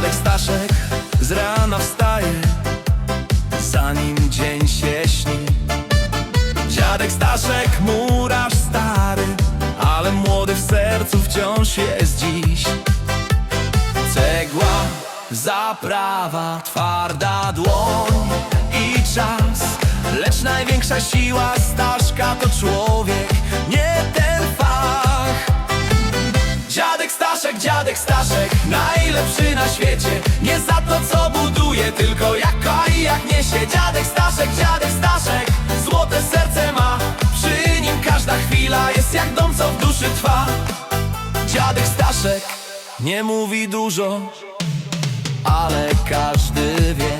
Dziadek Staszek z rana wstaje Zanim dzień się śni. Dziadek Staszek murarz stary Ale młody w sercu wciąż jest dziś. Cegła, zaprawa, twarda dłoń i czas Lecz największa siła Staszka to człowiek, nie ten fach. Dziadek Staszek, dziadek Staszek, najlepszy na świecie. Nie za to co buduje, tylko jak kocha i jak niesie. Dziadek Staszek, dziadek Staszek, złote serce ma. Przy nim każda chwila jest jak dom, co w duszy trwa. Dziadek Staszek nie mówi dużo, ale każdy wie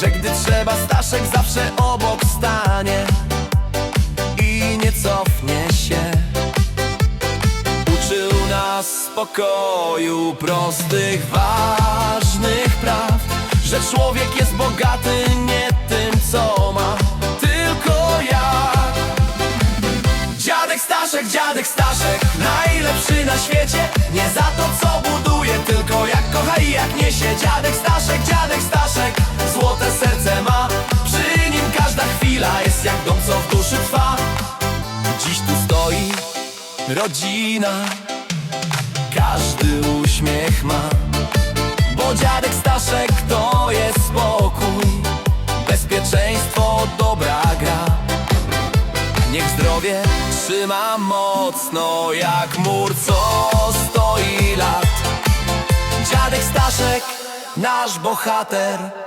Że gdy trzeba Staszek zawsze obok stanie nas spokoju, prostych, ważnych praw Że człowiek jest bogaty nie tym, co ma, tylko jak. Dziadek Staszek, dziadek Staszek, najlepszy na świecie Nie za to, co buduje, tylko jak kocha i jak niesie. Dziadek Staszek, dziadek Staszek, złote serce ma Przy nim każda chwila jest jak dom, co w duszy trwa. Dziś tu stoi rodzina Każdy uśmiech ma Bo dziadek Staszek to jest spokój. Bezpieczeństwo, dobra gra. Niech zdrowie trzyma mocno Jak mur, co stoi lat. Dziadek Staszek, nasz bohater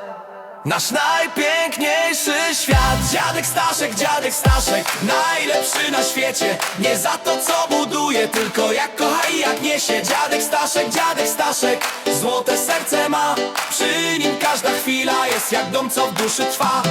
Nasz najpiękniejszy świat. Dziadek Staszek, dziadek Staszek Najlepszy na świecie. Nie za to co buduje Tylko jak kocha i jak niesie. Dziadek Staszek, dziadek Staszek Złote serce ma. Przy nim każda chwila jest jak dom co w duszy trwa